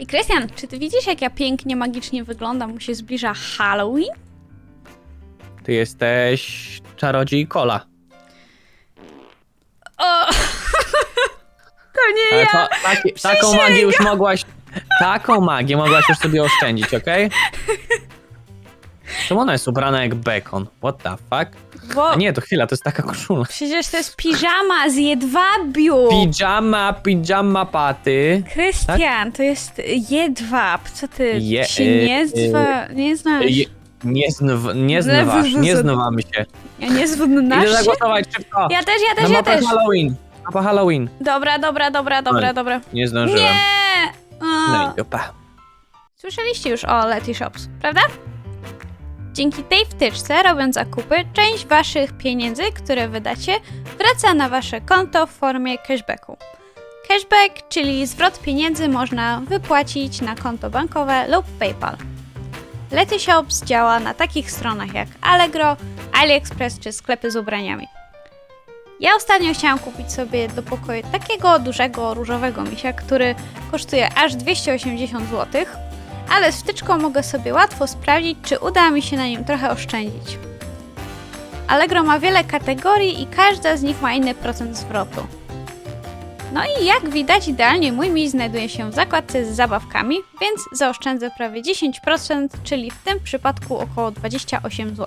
I Krystian, czy ty widzisz, jak ja pięknie, magicznie wyglądam? Mu się zbliża Halloween? Ty jesteś czarodziej kola. O! To nie Ale ja! to, taki, taką magię już mogłaś. Taką magię mogłaś już sobie oszczędzić, okej? Czemu ona jest ubrana jak bekon? What the fuck? Bo A nie, to chwila, to jest taka koszula. przecież to jest piżama z jedwabiu! Pijama, pijama paty. Krystian, to jest jedwab. Co ty Je- się y- nie zwa... nie znasz? Je, nie, znów, nie znywasz, nie znywamy się. Ja nie Idę znasz się? zagłosować szybko. Ja też, ja Na też, ja mapę też. Halloween. Mapa Halloween. Dobra, dobra, dobra, dobra, dobra. Nie zdążyłem. Nie! No O. i dupa. Słyszeliście już o Letty Shops, prawda? Dzięki tej wtyczce, robiąc zakupy, część waszych pieniędzy, które wydacie, wraca na wasze konto w formie cashbacku. Cashback, czyli zwrot pieniędzy można wypłacić na konto bankowe lub PayPal. Letty Shops działa na takich stronach jak Allegro, AliExpress czy sklepy z ubraniami. Ja ostatnio chciałam kupić sobie do pokoju takiego dużego różowego misia, który kosztuje aż 280 zł, ale z wtyczką mogę sobie łatwo sprawdzić, czy uda mi się na nim trochę oszczędzić. Allegro ma wiele kategorii i każda z nich ma inny procent zwrotu. No i jak widać, idealnie mój miś znajduje się w zakładce z zabawkami, więc zaoszczędzę prawie 10%, czyli w tym przypadku około 28 zł.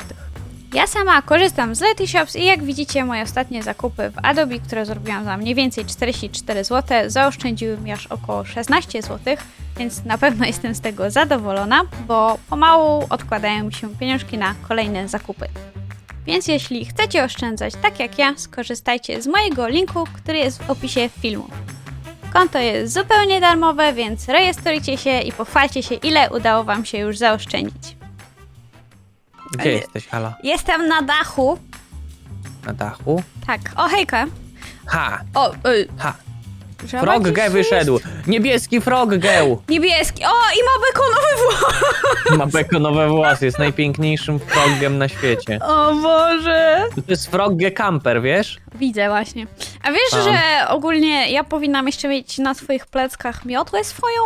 Ja sama korzystam z Letty Shops i jak widzicie moje ostatnie zakupy w Adobe, które zrobiłam za mniej więcej 44 zł, zaoszczędziły mi aż około 16 zł, więc na pewno jestem z tego zadowolona, bo pomału odkładają mi się pieniążki na kolejne zakupy. Więc jeśli chcecie oszczędzać tak jak ja, skorzystajcie z mojego linku, który jest w opisie filmu. Konto jest zupełnie darmowe, więc rejestrujcie się i pochwalcie się, ile udało Wam się już zaoszczędzić. Gdzie jesteś, halo? Jestem na dachu. Na dachu? Tak, o hejka. Ha, O, y, ha. żaba Frog gdzieś ge wyszedł. Niebieski frog geł. Niebieski. O, i ma bekonowy włos. Ma bekonowe włosy, jest najpiękniejszym frogiem na świecie. O Boże. To jest frog ge camper, wiesz? Widzę właśnie. A wiesz, Tam. że ogólnie ja powinnam jeszcze mieć na swoich pleckach miotłę swoją?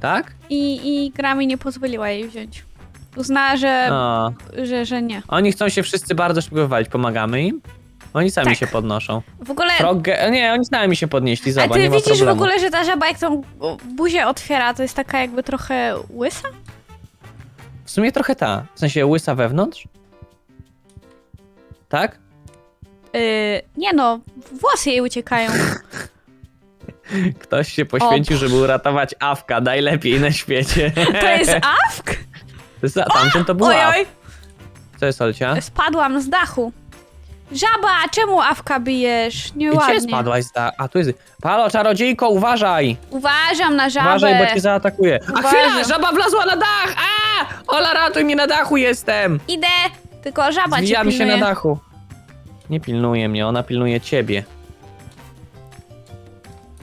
Tak? I, i gra mi nie pozwoliła jej wziąć. Uznała, że, No. że, że nie. Oni chcą się wszyscy bardzo szybko wywalić. Pomagamy im? Oni sami Tak. się podnoszą. W ogóle... Frog ge... Nie, oni sami się podnieśli, A zobacz, ty nie ma widzisz w ogóle, że ta żaba jak tą buzię otwiera, to jest taka jakby trochę łysa? W sumie trochę ta. W sensie łysa wewnątrz? Tak? Yy, nie no, włosy jej uciekają. Ktoś się poświęcił, żeby uratować Awka, najlepiej na świecie. To jest awk? Za tamten to był Oj, Awk. oj. Co jest, Olcia? Spadłam z dachu. Żaba, czemu awka bijesz? Gdzie Nieładnie. spadłaś z da... A, tu jest... Palo, czarodziejko, uważaj! Uważam na żabę. Uważaj, bo cię zaatakuje. A Uważam. chwila, żaba wlazła na dach! A! Ola, ratuj mnie, na dachu jestem! Idę, tylko żaba cię Zwijam się pilnuje. na dachu. Nie pilnuje mnie, ona pilnuje ciebie.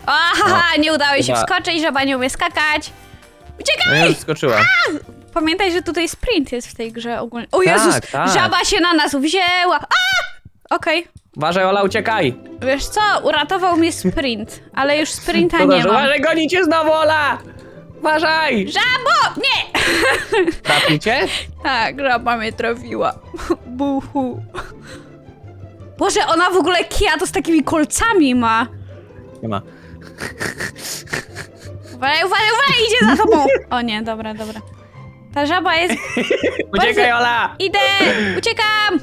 Aha, nie udało jej się chyba- wskoczyć, żaba nie umie skakać. No Uciekaj! ja już skoczyła. Pamiętaj, że tutaj sprint jest w tej grze ogólnie. O Tak, Jezus, tak. żaba się na nas wzięła. A! Okej. Uważaj, Ola, uciekaj! Wiesz co, uratował mnie sprint, ale już sprinta nie dobrze, mam. uważaj, goni cię znowu, Ola! Uważaj! Żabo! Nie! Traficie? Tak, żaba mnie trafiła. Buhu. Boże, ona w ogóle kija to z takimi kolcami ma. Nie ma. Uważaj, uważaj, uważaj, idzie za tobą. O nie, dobra, dobra. Ta żaba jest... Uciekaj, Ola! Idę! Uciekam!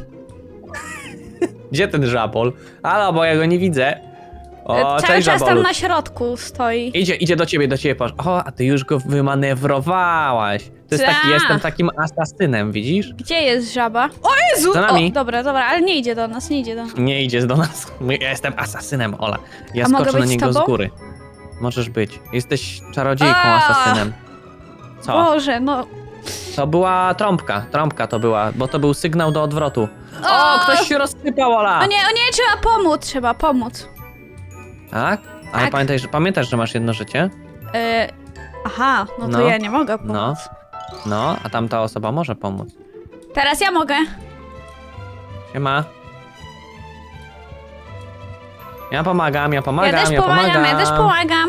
Gdzie ten żabol? Halo, bo ja go nie widzę. O, E, Cały cześć, czas żabolu. tam na środku stoi. Idzie, idzie do ciebie, do ciebie, patrz. O, a ty już go wymanewrowałaś. To jest taki, Ta. jestem takim asasynem, widzisz? Gdzie jest żaba? O Jezu! Za nami. O, dobra, dobra, ale nie idzie do nas, nie idzie do nas. Nie idziesz do nas. Ja jestem asasynem, Ola. Ja A skoczę na z niego z tobą? góry. Możesz być. Jesteś czarodziejką, A. asasynem. Co? Boże, no... To była trąbka. Trąbka to była, bo to był sygnał do odwrotu. O, O! ktoś się rozsypał, Ola! O nie, o nie, trzeba pomóc, trzeba pomóc. Tak? Ale Tak. pamiętaj, że, pamiętasz, że masz jedno życie? E, aha, no to No. ja nie mogę pomóc. No. No, a tamta osoba może pomóc. Teraz ja mogę. Siema. Ja pomagam, ja pomagam, ja też ja pomagam, pomagam. ja też pomagam.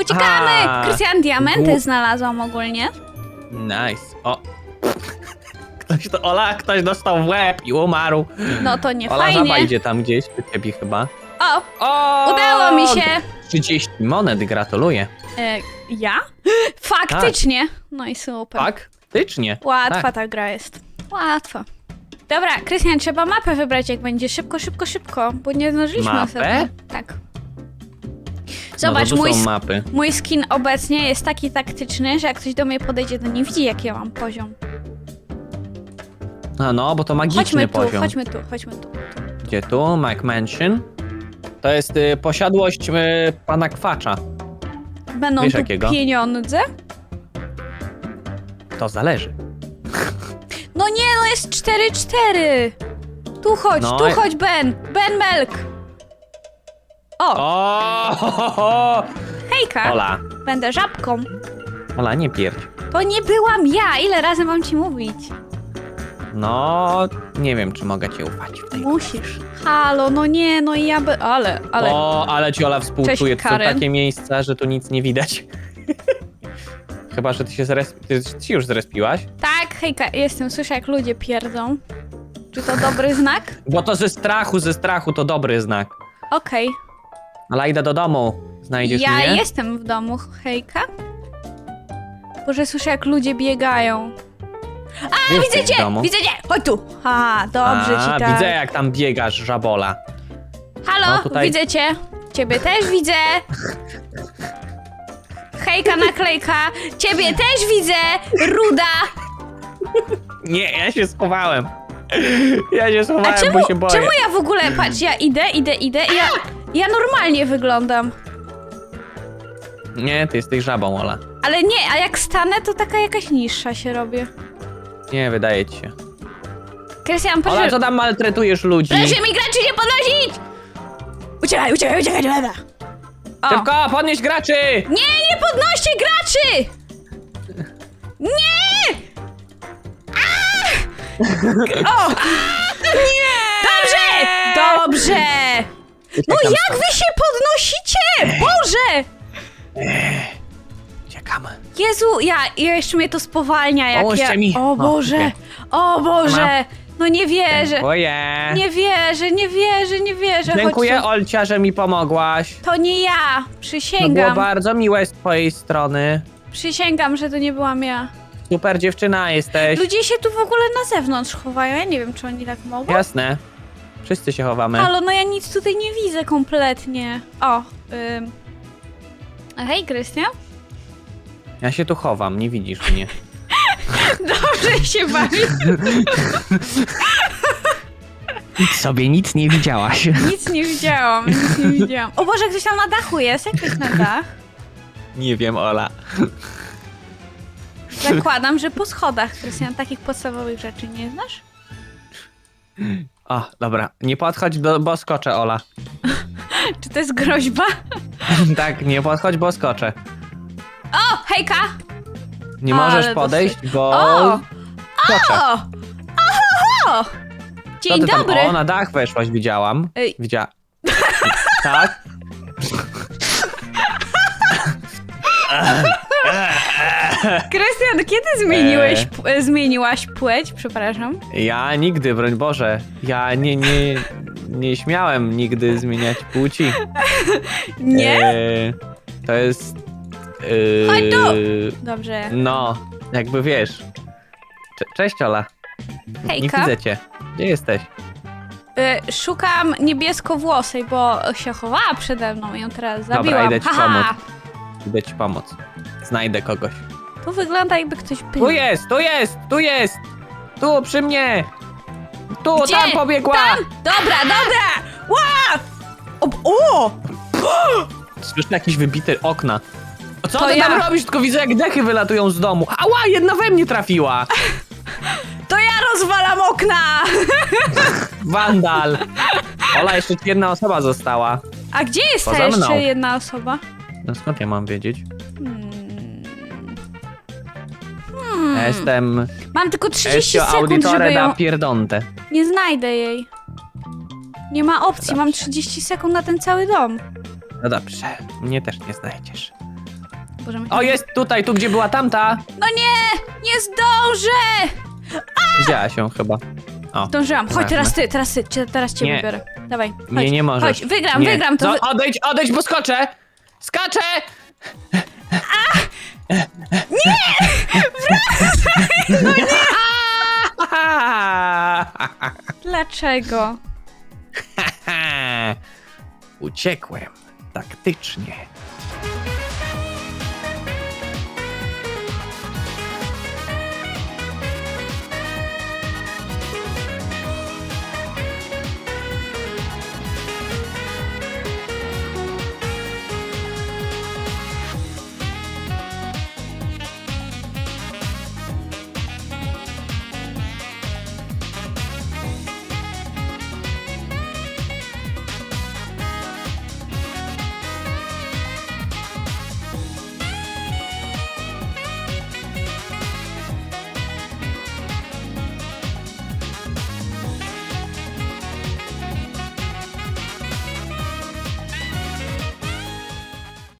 Uciekamy! A, Krystian, diamenty znalazłam ogólnie. Nice. O. Ktoś to, Ola, ktoś dostał w łeb i umarł. No to nie Ola żaba fajnie. idzie tam gdzieś, do ciebie chyba. O, O! udało mi się. 30 monet, gratuluję. E, ja? Faktycznie. No i super. Faktycznie. Łatwa Tak. ta gra jest. Łatwa. Dobra, Krystian, trzeba mapę wybrać, jak będzie szybko, szybko, szybko, bo nie zdążyliśmy Mapę? ostatnio. Tak. No Zobacz, to tu mój, są sk- mapy. mój skin obecnie jest taki taktyczny, że jak ktoś do mnie podejdzie, to nie widzi, jaki ja mam poziom. A no, bo to magiczny Chodźmy tu, poziom. chodźmy tu, chodźmy tu. Gdzie tu? Mac Mansion. To jest y, posiadłość y, pana Kwacza. Będą Wiesz tu jakiego? pieniądze? To zależy. No nie, no jest 4-4. Tu chodź, No, tu e- chodź, Ben. Ben Melk. O, O! ho, ho, ho. hejka. Ola. Będę żabką. Ola, nie pierdź. To nie byłam ja. Ile razy mam ci mówić? No, nie wiem, czy mogę ci ufać w tej Musisz. Halo, no nie, no i ja by... Ale, ale... O, ale ci Ola współczuje. Cześć, To są Karen. takie miejsca, że tu nic nie widać. Chyba, że ty się zresp... ty, ty się już zrespiłaś? Tak, hejka, jestem. Słyszę, jak ludzie pierdzą. Czy to dobry znak? Bo to ze strachu, ze strachu to dobry znak. Okej. Ale idę do domu. Znajdziesz Ja mnie? jestem w domu, hejka. Boże, słyszę, jak ludzie biegają. A, jesteś widzę w cię! domu? Widzę cię! Chodź tu! Haha, dobrze A, ci tak. widzę jak tam biegasz, żabola. Halo, No, tutaj- widzę cię. Ciebie też widzę. Hejka, naklejka. Ciebie też widzę, ruda. Nie, ja się schowałem. Ja się A schowałem, czemu, bo się boję. czemu ja w ogóle, patrz, ja idę, idę, idę i ja, ja normalnie wyglądam. Nie, ty jesteś żabą, Ola. Ale nie, a jak stanę, to taka jakaś niższa się robię. Nie, wydaje ci się. Krystian, Ola, proszę, co tam maltretujesz ludzi? proszę mi graczy nie podnosić! Uciekaj, uciekaj, uciekaj, uciekaj. O. Szybko, podnieś graczy! Nie, nie podnoście graczy! Nie! A! O! Nie! Dobrze! Dobrze! No Uciekam jak wy się podnosicie? Boże! Uciekamy. Jezu, ja, ja jeszcze mnie to spowalnia, jak Pomóżcie ja... mi. O No, Boże! O Boże! No nie wierzę! Dziękuję. Nie wierzę, nie wierzę, nie wierzę. Dziękuję, Chodź. Olcia, że mi pomogłaś. To nie ja. To było Przysięgam. bardzo miłe z twojej strony. Przysięgam, że to nie byłam ja. Super dziewczyna jesteś. Ludzie się tu w ogóle na zewnątrz chowają. Ja nie wiem, czy oni tak mogą. Jasne. Wszyscy się chowamy. Halo, no ja nic tutaj nie widzę kompletnie. O, ym. A Hej, Krystian. Ja się tu chowam, nie widzisz mnie. Dobrze się bawi. Sobie nic nie widziałaś. Nic nie widziałam, nic nie widziałam. O Boże, ktoś tam na dachu jest. Jak ktoś na dach? Nie wiem, Ola. Zakładam, że po schodach, Krystian. Takich podstawowych rzeczy nie znasz? O, dobra. Nie podchodź, do, bo skoczę, Ola. Czy to jest groźba? tak, nie podchodź, bo skoczę. O, hejka! Nie Ale możesz podejść, bo O! skoczę. O! Co Dzień ty tam? dobry. O, na dach weszłaś, widziałam. Ej. Widzia... tak? Krystian, kiedy zmieniłeś, Eee. p- e, zmieniłaś płeć? Przepraszam. Ja nigdy, broń Boże. Ja nie, nie, nie śmiałem nigdy zmieniać płci. Nie? E, to jest... E, Chodź! Dobrze. No, jakby wiesz. Cze cześć, Ola. Nie Hejka. widzę cię. Gdzie jesteś? Y, szukam niebieskowłosej, bo się chowała przede mną i ją teraz Dobra, zabiłam. idę ci pomóc. Idę ci pomóc. Znajdę kogoś. Tu wygląda jakby ktoś był. Tu jest, tu jest, tu jest! Tu, przy mnie! Tu, Gdzie? tam pobiegła! Tam! Dobra, dobra! Ła! O! o! Słyszę jakieś wybite okna. O, Co To ty tam ja. robisz? Tylko widzę, jak dechy wylatują z domu. Ała, jedna we mnie trafiła! To ja rozwalam okna! Wandal! Ola, jeszcze ci jedna osoba została. A gdzie jest ta Poza mną. jeszcze jedna osoba? No skąd ja mam wiedzieć? Hmm. Ja jestem Mam tylko 30 Ezio sekund, Auditore żeby da ją... Pierdonte. Nie znajdę jej. Nie ma opcji, mam 30 sekund na ten cały dom. No dobrze, mnie też nie znajdziesz. otworzymy. O, jest tutaj, tu gdzie była tamta. No nie! Nie zdążę! Widziałaś ją chyba. O. Zdążyłam. Chodź, teraz ty, teraz ty, cię- teraz cię Nie. wybiorę. Dawaj, chodź. Nie, nie możesz. Chodź, wygram, nie. wygram to. No, Wy... odejdź, odejdź, bo skoczę! Skaczę! Dlaczego? Uciekłem taktycznie.